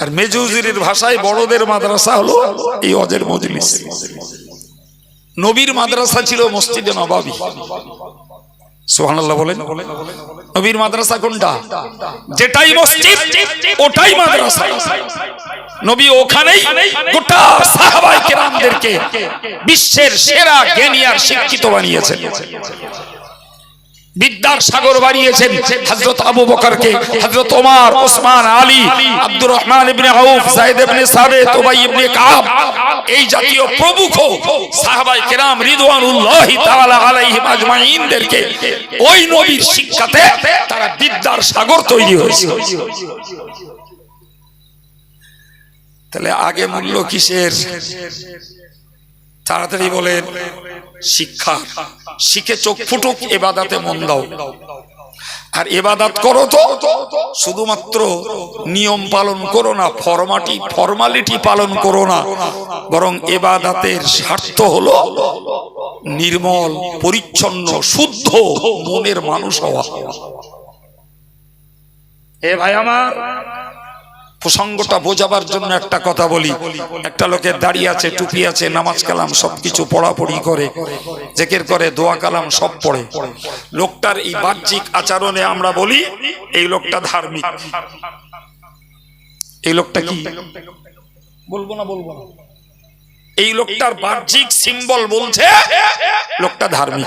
আর মেজুজির ভাষায় বড়দের মাদ্রাসা হলো এই অজের মজলিস। নবীর মাদ্রাসা ছিল মসজিদে নবাবী। সুবহানাল্লাহ বলেন। নবীর মাদ্রাসা কোনটা? যেটাই মসজিদ, ওটাই মাদ্রাসা। নবী ওখানেই গোটা সাহাবাই কেরামদেরকে বিশ্বের সেরা জ্ঞানী আর শিক্ষিত বানিয়েছেন। বিদ্যার সাগর বাড়িয়েছেন হযরত আবু বকরকে, হযরত ওমর, ওসমান, আলী, আব্দুর রহমান ইবনে আউফ, যায়েদ ইবনে সাবিত, উবাই ইবনে কাব, এই জাতীয় প্রমুখ সাহাবায়ে কেরাম রিদওয়ানুল্লাহি তাআলা আলাইহিম আজমাইনদেরকে ওই নবীর শিক্ষাতে তারা বিদ্যার সাগর তৈরি হয়েছে। তাহলে আগে মূল্য কিসের? তাড়াতাড়ি বলেন, শিক্ষা। শিখে চোখ ফুটুক, এবাদাতে মন দাও। আর এবাদাত করো তো, শুধুমাত্র নিয়ম পালন করো না, ফরমাটি, ফরমালিটি পালন করো না, বরং এবাদাতের স্বার্থ হলো নির্মল, পরিচ্ছন্ন, শুদ্ধ মনের মানুষ হওয়া। এ ভাই আমার প্রসঙ্গটা বোঝাবার জন্য একটা কথা বলি। একটা লোকের দাড়ি আছে টুপি আছে নামাজ কালাম সবকিছু পড়াপড়ি করে জেকের করে দোয়া কালাম সব পড়ে। লোকটার এই বাহ্যিক আচরণে আমরা বলি এই লোকটা ধার্মিক। এই লোকটা কি? বলব না বলব না। এই লোকটার বাহ্যিক সিম্বল বলছে লোকটা ধার্মিক।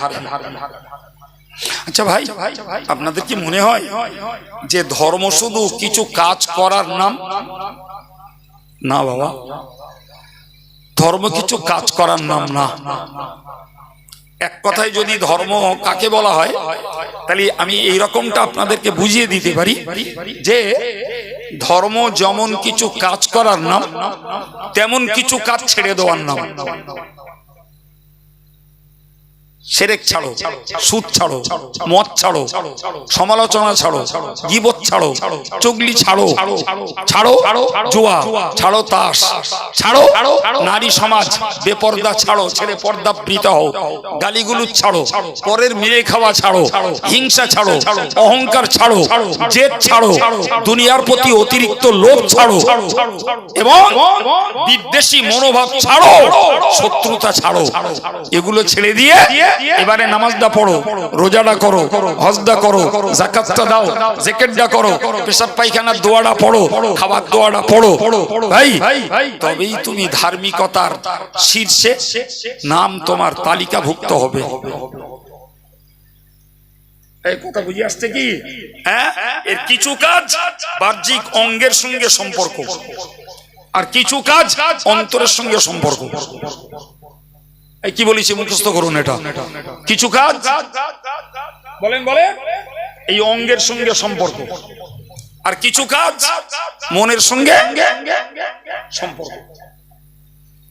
আচ্ছা ভাই, আপনাদের কি মনে হয় যে ধর্ম শুধু কিছু কাজ করার নাম? না বাবা। ধর্ম কিছু কাজ করার নাম না। এক কথায় যদি ধর্ম কাকে বলা হয়, তাহলে আমি এই রকমটা আপনাদেরকে বুঝিয়ে দিতে পারি যে ধর্ম যেমন কিছু কাজ করার নাম, তেমন কিছু কাজ ছেড়ে দেওয়ার নাম। সেরেক ছাড়ো সুদ ছাড়ো মদ ছাড়ো সমালোচনা ছাড়ো গিবত ছাড়ো চুগলি ছাড়ো ছাড়ো জুয়া ছাড়ো তাস ছাড়ো নারী সমাজ বেপর্দা ছাড়ো ছেড়ে পর্দা প্রীত হও গালিগুলো ছাড়ো পরের মেয়ে খাওয়া ছাড়ো হিংসা ছাড়ো অহংকার ছাড়ো জেদ ছাড়ো দুনিয়ার প্রতি অতিরিক্ত লোভ ছাড়ো এবং বিদ্বেষী মনোভাব ছাড়ো শত্রুতা ছাড়ো এগুলো ছেড়ে দিয়ে এবারে নামাজটা পড়ো, রোজাটা করো হজদা করো জাকাতটা দাও জেকেটটা করো, পেশাব পায়খানার দোয়াটা পড়ো, খাবার দোয়াটা পড়ো। ভাই, তবেই তুমি ধার্মিকতার শীর্ষে নাম তোমার তালিকাভুক্ত হবে। হ্যাঁ? এর কিছু কাজ বাহ্যিক অঙ্গের সঙ্গে সম্পর্ক, আর কিছু কাজ অন্তরের সঙ্গে সম্পর্ক। কি বলেছি মুখস্থ করুন এটা। কিছু কাজ? বলেন বলেন। এই অঙ্গের সঙ্গে সম্পর্ক। আর কিছু কাজ? মনের সঙ্গে সম্পর্ক।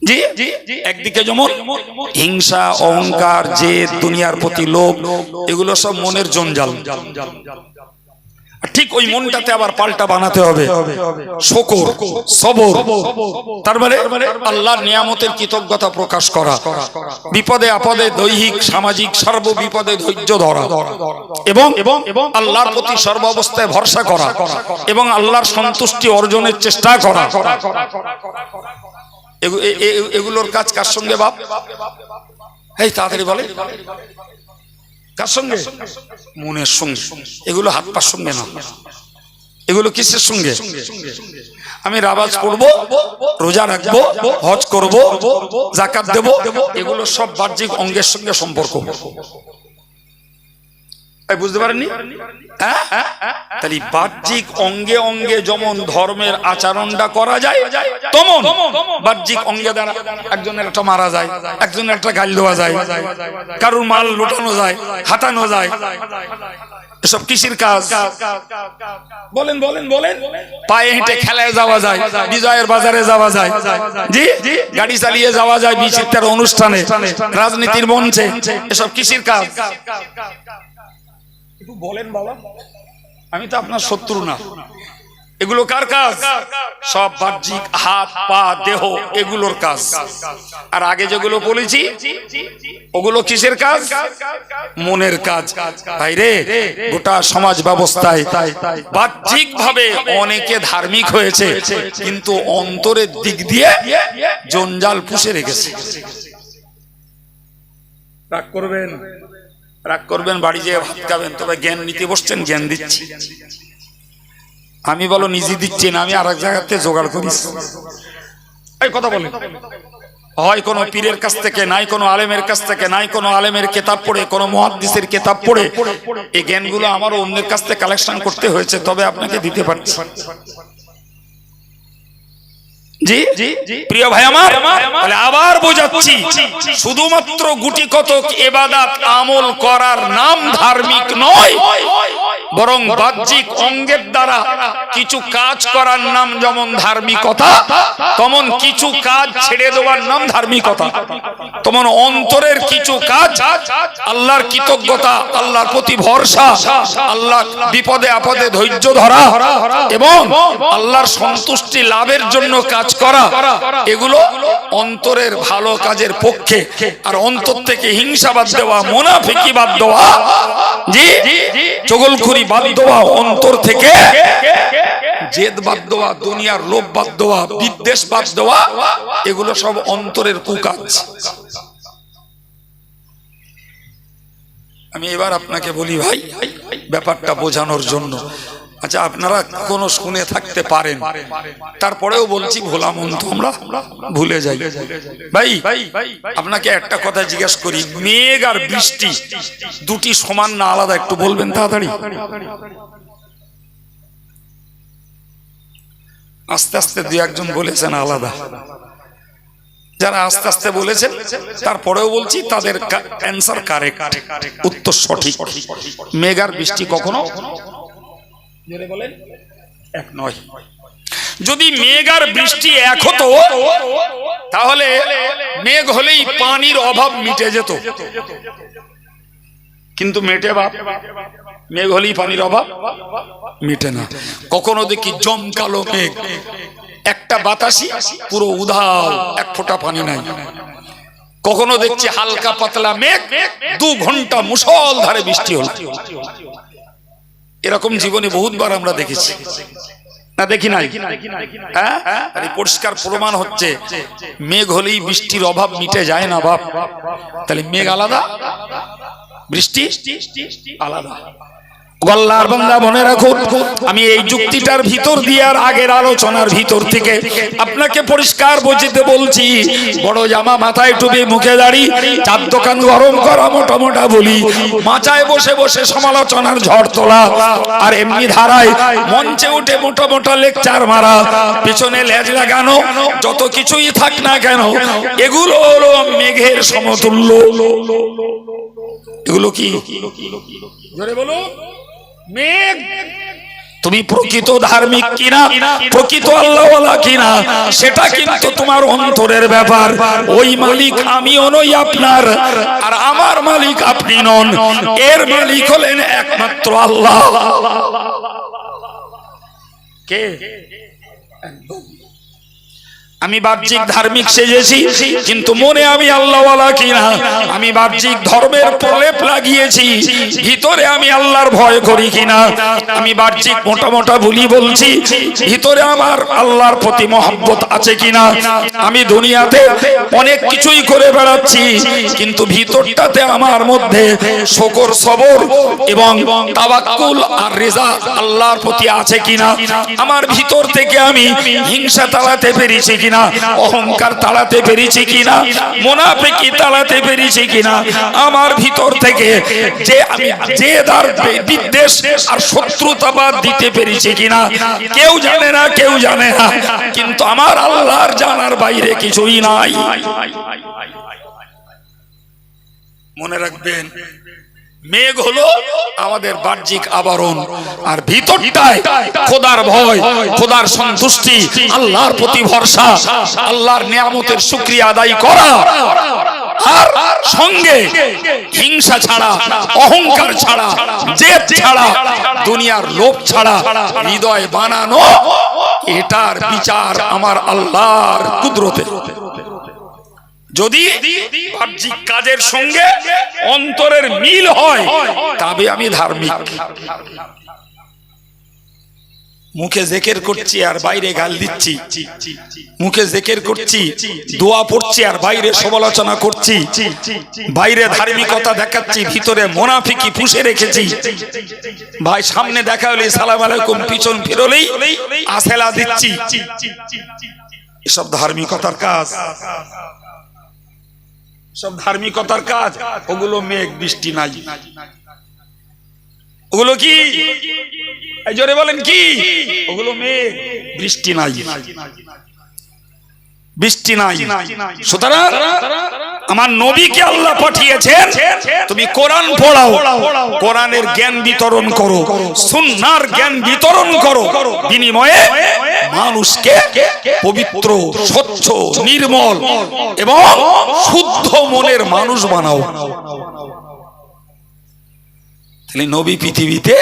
জি একদিকে যেমন হিংসা, অহংকার যে দুনিয়ার প্রতি লোভ, এগুলো সব মনের জঞ্জাল। ঠিক ওই মনটাতে আবার পাল্টা বানাতে হবে। শকর সবর। তার মানে আল্লাহর নিয়ামতের কৃতজ্ঞতা প্রকাশ করা। বিপদে আপদে দৈহিক সামাজিক সর্ব বিপদে ধৈর্য ধরা। এবং আল্লাহর প্রতি সর্ব অবস্থায় ভরসা করা। এবং আল্লাহর সন্তুষ্টি অর্জনের চেষ্টা করা। এগুলোর কাজ কার সঙ্গে বাপ? এই তাড়াতাড়ি বলে। কার সঙ্গে? মনের সঙ্গে। এগুলো হাত পার সঙ্গে না এগুলো কিসের সঙ্গে? আমি রাবাজ করব রোজা রাখব হজ করব জাকাত দেব। এগুলো সব বাহ্যিক অঙ্গের সঙ্গে সম্পর্ক। বুঝতে পারেননি? হ্যাঁ? তাহলে বাহ্যিক অঙ্গে অঙ্গে যেমন ধর্মের আচরণটা করা যায়, তেমন বাহ্যিক অঙ্গে দ্বারা একজনের একটা মারা যায়, একজনের একটা গাল দেওয়া যায়, কারুর মাল লুটানো যায় হাতানো যায়। এসব কৃষির কাজ? বলেন বলেন বলেন। পায়ে হেঁটে খেলায় যাওয়া যায়, বিজয়ের বাজারে যাওয়া যায়। গাড়ি চালিয়ে যাওয়া যায় বিচিত্রার অনুষ্ঠানে, রাজনীতির মঞ্চে। এসব কৃষির কাজ? একটু বলেন বাবা। আমি তো আপনার শত্রু না। এগুলো কার কাজ? সব বাহ্যিক হাত পা দেহ এগুলোর কাজ। আর আগে যেগুলো বলেছি ওগুলো কিসের কাজ? মনের কাজ। ভাইরে গোটা সমাজ ব্যবস্থায় বাহ্যিক ভাবে অনেকে ধার্মিক হয়েছে কিন্তু অন্তরের দিক দিয়ে জঞ্জাল পুষে রেখেছে। রাগ করবেন? রাগ করবেন বাড়ি যেয়ে ভাত খাবেন তবে জ্ঞান নিতে বসছেন জ্ঞান দিচ্ছি। আমি বলো নিজে দিচ্ছি না আমি আর এক জায়গাতে জোগাড় করিস এই কথা বলেন। হয় কোনো পীরের কাছ থেকে নাই কোনো আলেমের কাছ থেকে নাই কোনো আলেমের কেতাব পড়ে কোনো মহাদ্দিসের কেতাব পড়ে এই জ্ঞানগুলো আমার অন্যের কাছ থেকে কালেকশন করতে হয়েছে তবে আপনাকে দিতে পারছি। জি? প্রিয় ভাই আমার তাহলে আবার বোঝাচ্ছি। শুধুমাত্র গুটি কতক এবাদাত আমল করার নাম ধার্মিক নয় বরং বাহ্যিক অঙ্গের দ্বারা কিছু কাজ করার নাম যেমন ধার্মিকতা তেমন কিছু কাজ ছেড়ে দেওয়ার নাম ধার্মিকতা। তেমন অন্তরের কিছু কাজ আল্লাহর কৃতজ্ঞতা আল্লাহর প্রতি ভরসা আল্লাহ বিপদে আপদে ধৈর্য ধরা এবং আল্লাহর সন্তুষ্টি লাভের জন্য কাজ করা, এগুলো অন্তরের ভালো কাজের পক্ষে। আর অন্তর থেকে হিংসা বাদ দেওয়া, মোনাফিকি বাদ দেওয়া, জি, চগলখুরি বাদ দেওয়া, অন্তর থেকে জেদ বাদ দেওয়া, দুনিয়ার লোভ বাদ দেওয়া, বিদ্বেষ বাদ দেওয়া, এগুলো সব অন্তরের কুকাজ। আমি এবার আপনাকে বলি ভাই, ব্যাপারটা বোঝানোর জন্য। আচ্ছা আপনারা কোনো শুনে থাকতে পারেন। তারপরেও বলছি, ভোলা মন তো আমরা ভুলে যাই। ভাই, আপনাকে একটা কথা জিজ্ঞেস করি, মেঘ আর বৃষ্টি দুটি সমান না আলাদা একটু বলবেন তাড়াতাড়ি? আস্তে আস্তে দু একজন বলেছেন আলাদা। যারা আস্তে আস্তে বলেছেন, তারপরেও বলছি, তাদের অ্যান্সার কারেক্ট উত্তর সঠিক। মেঘার বৃষ্টি কখনো যদি মেঘ আর বৃষ্টি এক হতো, তাহলে মেঘ হলেই পানির অভাব মিটে যেত। কিন্তু মেটে বাপ, মেঘ হলেই পানির অভাব মিটে না। কখনো দেখি জমকালো মেঘ। একটা বাতাসি পুরো উধাও, এক ফোঁটা পানি নাই। কখনো দেখছি হালকা পাতলা মেঘ, দু ঘণ্টা মুসল ধারে বৃষ্টি হল। এরকম জীবনে বহুতবার আমরা দেখেছি। না দেখি নাই? হ্যাঁ? আর এই পরিষ্কার প্রমাণ হচ্ছে মেঘ হলেই বৃষ্টির অভাব মিটে যায় না বাপ। তাহলে মেঘ আলাদা? বৃষ্টি। আলাদা। গল্লার বান্দা মনে রাখুন, আমি এই যুক্তিটার ভিতর দিয়ে আর আগের আলোচনার ভিতর থেকে আপনাকে পরিষ্কার বুঝতে বলছি, বড় জামা মাথায় টুপি, মুখে দাঁড়ি, চার দোকান গরম করা মোটা মোটা বলি, মাচায় বসে বসে সমালোচনার ঝড় তোলা, আর এমনি ধারায় মঞ্চে উঠে মোটা মোটা লেকচার মারা, পিছনে লেজ লাগানো, যত কিছুই থাক না কেন, এগুলো হলো মেঘের সমতুল্য। এগুলো কি? জোরে বলো তুমি প্রকৃত ধার্মিক কিনা? প্রকৃত আল্লাহওয়ালা কিনা? সেটা কিন্তু তোমার অন্তরের ব্যাপার। ওই মালিক আমিও নই আপনার, আর আমার মালিক আপনি নন। এর মালিক হলেন একমাত্র আল্লাহ। কে? আমি বাহ্যিক ধার্মিক সেজেছি, কিন্তু মনে আমি আল্লাহওয়ালা কিনা? আমি বাহ্যিক ধর্মের প্রলেপ লাগিয়েছি, ভিতরে আমি আল্লাহর ভয় করি কিনা? আমি বাহ্যিক মোটা মোটা ভুলি বলছি, ভিতরে আমার আল্লাহর প্রতি মহব্বত আছে কিনা? আমি দুনিয়াতে অনেক কিছুই করে বেড়াচ্ছি, কিন্তু ভিতরটাতে আমার মধ্যে শকর, সবর এবং তাবাক্কুল আর রেজা আল্লাহর প্রতি আছে কিনা? আমার ভিতর থেকে আমি হিংসা তাড়াতে পেরেছি কিনা অহংকার তাড়াতে পেরেছি কিনা? মোনাফিকি তাড়াতে পেরেছি কিনা? আমার ভিতর থেকে যে আমি যে দার বিদ্বেষ আর শত্রুতাবাদ দিতে পেরেছি কিনা? কেউ জানে না, কেউ জানে না। কিন্তু আমার আল্লাহর জানার বাইরে কিছুই নাই। মনে রাখবেন মেঘ হলো আমাদের বাহ্যিক আবরণ, আর ভিতরটায় খোদার ভয়, খোদার সন্তুষ্টি, আল্লাহর প্রতি ভরসা, আল্লাহর নিয়ামতের শুক্রিয়া আদায় করা। আর সঙ্গে হিংসা ছাড়া, অহংকার ছাড়া, জেদ ছাড়া, দুনিয়ার লোভ ছাড়া, হৃদয় বানানো, এটার বিচার আমার আল্লাহর কুদরতে। যদি বাহ্যিক কাজের সঙ্গে অন্তরের মিল হয় তবে আমি ধার্মিক। মুখে জেকের করছি আর বাইরে গাল দিচ্ছি। মুখে জেকের করছি দোয়া পড়ছি আর বাইরে সমালোচনা করছি। বাইরে ধার্মিকতা দেখাচ্ছি ভিতরে মোনাফিকি পুষে রেখেছি। ভাই সামনে দেখা হলে সালাম আলাইকুম পিছন ফিরলেই আসেলা দিচ্ছি। এসব ধার্মিকতার কাজ। সব ধার্মিকতার কাজ, ওগুলো মেঘ, বৃষ্টি, নাই। ওগুলো কি? জোরে বলেন কি? ওগুলো মেঘ, বৃষ্টি, নাই। বৃষ্টি, নাই। সুতরাং আমার নবীকে আল্লাহ পাঠিয়েছেন, তুমি কোরআন পড়াও, কোরআনের জ্ঞান বিতরণ করো, সুন্নার জ্ঞান বিতরণ করো, বিনিময়ে মানুষকে পবিত্র স্বচ্ছ নির্মল এবং শুদ্ধ মনের মানুষ বানাও। তাহলে নবী পৃথিবীতে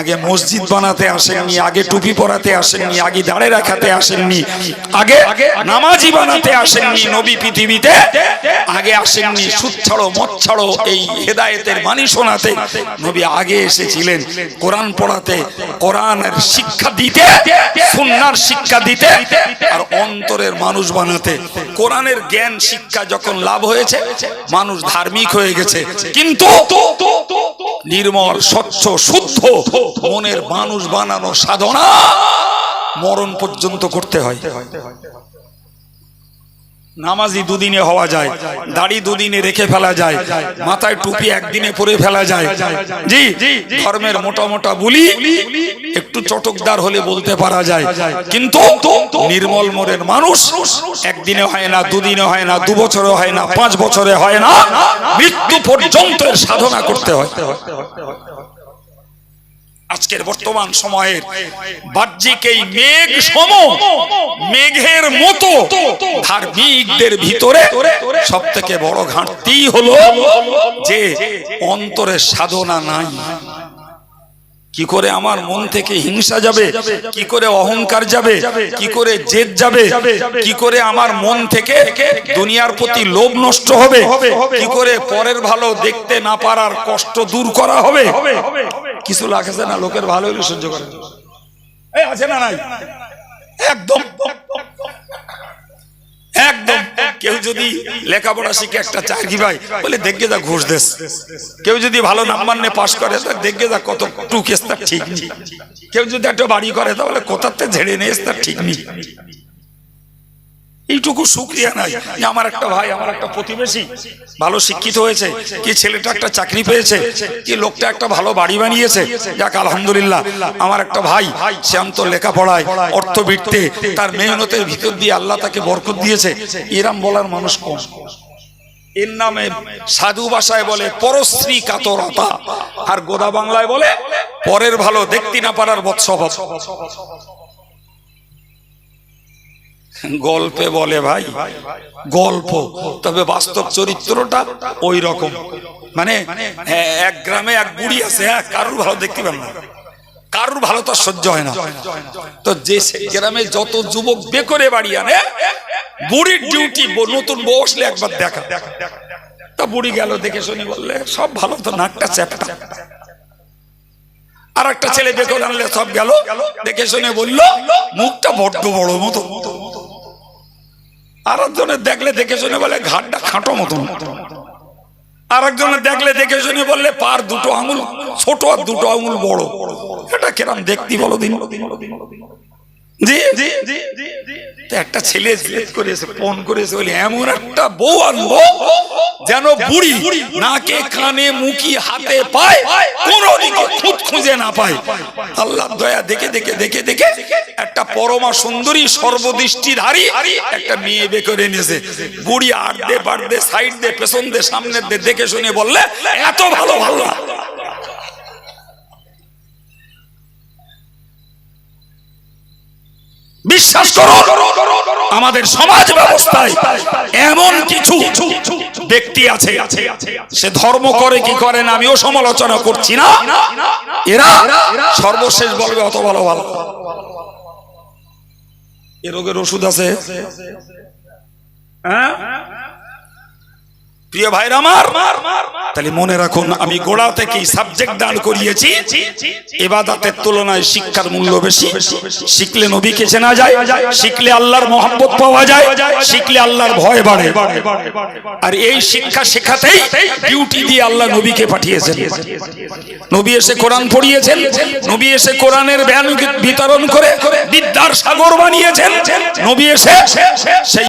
আগে মসজিদ বানাতে আসেননি, আগে টুপি পরাতে আসেননি, আগে দাঁড়ে রাখাতে আসেননি, আগে নামাজি বানাতে আসেননি নবী পৃথিবীতে, আগে আসেননি সুদ ছাড়ো, মদ ছাড়ো, এই হেদায়েতের বাণী শোনাতে নবী আগে এসেছিলেন কোরআন পড়াতে, কোরআনের শিক্ষা দিতে, সুন্নার শিক্ষা দিতে আর অন্তরের মানুষ বানাতে। কোরআনের জ্ঞান শিক্ষা যখন লাভ হয়েছে, মানুষ ধার্মিক হয়ে গেছে। কিন্তু নির্মল স্বচ্ছ শুদ্ধ মনের মানুষ বানানো সাধনা মরণ পর্যন্ত করতে হয়। নামাজি দুদিনে হওয়া যায়, দাড়ি দুদিনে রেখে ফেলা যায়, মাথায় টুপি একদিনে পরে ফেলা যায়। জি, ধর্মের মোটা মোটা বুলি একটু চটকদার হলে বলতে পারা যায়। কিন্তু নির্মল মোড়ের মানুষ একদিনে হয় না, দুদিনে হয় না, দু বছরে হয় না, পাঁচ বছরে হয় না, মৃত্যু পর্যন্ত সাধনা করতে হয়। আজকের বর্তমান সময়ের বাহ্যিক এই মেঘ সম মেঘের মতো ধার্মিকদের ভিতরে সব থেকে বড় ঘাটতি হলো যে অন্তরের সাধনা নাই। কি করে আমার মন থেকে হিংসা যাবে? কি করে অহংকার যাবে? কি করে জেদ যাবে? কি করে আমার মন থেকে দুনিয়ার প্রতি লোভ নষ্ট হবে? কি করে পরের ভালো দেখতে না পারার কষ্ট দূর করা হবে? কিছু লাগছে না, লোকের ভালো সহ্য করে আছে না নাই? একদম একদম কেউ যদি লেখাপড়া শিখে একটা চাকরি পায়, বলে দেখে যা ঘুষ দেশ। কেউ যদি ভালো নাম্বার নিয়ে পাশ করে, তা দেখবে যা কত টুকেস তার ঠিক নেই। কেউ যদি একটা বাড়ি করে তাহলে কোথাতে ঝেড়ে নিয়ে তার ঠিক নেই। এইটুকু সুক্রিয়া নাই। যে আমার একটা ভাই আমার একটা প্রতিবেশী ভালো শিক্ষিত হয়েছে কি ছেলেটা একটা চাকরি পেয়েছে কি লোকটা একটা ভালো বাড়ি বানিয়েছে। যাক আলহামদুলিল্লাহ আমার একটা ভাই সে অন্ত লেখাপড়ায় অর্থবৃত্তে তার মেহনতের ভিতর দিয়ে আল্লাহ তাকে বরকত দিয়েছে। এরাম বলার মানুষ কম। এর নামে সাধু ভাষায় বলে পরশ্রী কাতরতা। আর গোদা বাংলায় বলে পরের ভালো দেখতে না পারার বৎসভাব। গল্পে বলে ভাই গল্প। তবে বাস্তব চরিত্রটা ওই রকম মানে হ্যাঁ, এক গ্রামে এক বুড়ি আছে হ্যাঁ কারুর ভালো দেখতে পান না। কারুর ভালো তো সহ্য হয় না। তো যে গ্রামে যত যুবক বেকরে বাড়ি আনে বুড়ির ডিউটি নতুন বসলে একবার দেখা। তা বুড়ি গেল দেখে শুনি বললে সব ভালো তো নাকটা চ্যাপটা। আর একটা ছেলে বেকর আনলে সব গেল দেখে শুনে বলল মুখটা বড্ড বড় মতো। আর একজনের দেখলে দেখে শুনে বলে ঘাটটা খাটো মতন। আর একজনের দেখলে দেখে শুনে বললে, পার দুটো আঙুল, ছোট আর দুটো আঙুল বড়। এটা কেরাম দেখতি বলো দিন। জি একটা ছেলে জিজ্ঞেস করেছে ফোন করেছে বলে এমন একটা বউ আনব যেন বুড়ি নাকে কানে মুখি হাতে পায় কোন দিকে খুঁত খুঁজে না পায়। আল্লাহ দয়া দেখে দেখে দেখে দেখে একটা পরমা সুন্দরী সর্বদৃষ্টিধারী একটা মেয়ে বে করে এনেছে। বুড়ি আট দে বাট দে সাইড দে পেছন দে সামনের দে দেখে শুনে বললে এত ভালো ভালো বিশ্বাস করো আমাদের সমাজ ব্যবস্থায় এমন কিছু ব্যক্তি আছে, সে ধর্ম করে কি করে না, আমিও সমালোচনা করছি না। এরা সর্বশেষ বলবে অত ভালো ভালো। এ রোগের ওষুধ আছে? হ্যাঁ? প্রিয় ভাইরা আমার তাহলে মনে রাখুন, আমি গোড়া থেকেই সাবজেক্ট দাঁড় করিয়েছি। এবাদাতের তুলনায় শিক্ষার মূল্য বেশি। শিখলে নবীকে চেনা যায়, শিখলে আল্লাহর মহব্বত পাওয়া যায়, শিখলে আল্লাহর ভয় বাড়ে। আর এই শিক্ষা শেখাতেই ডিউটি দিয়ে আল্লাহ নবীকে পাঠিয়েছেন। নবী এসে কোরআন পড়িয়েছেন, নবী এসে কোরআনের জ্ঞান বিতরণ করে বিদ্যার সাগর বানিয়েছেন। নবী এসে সেই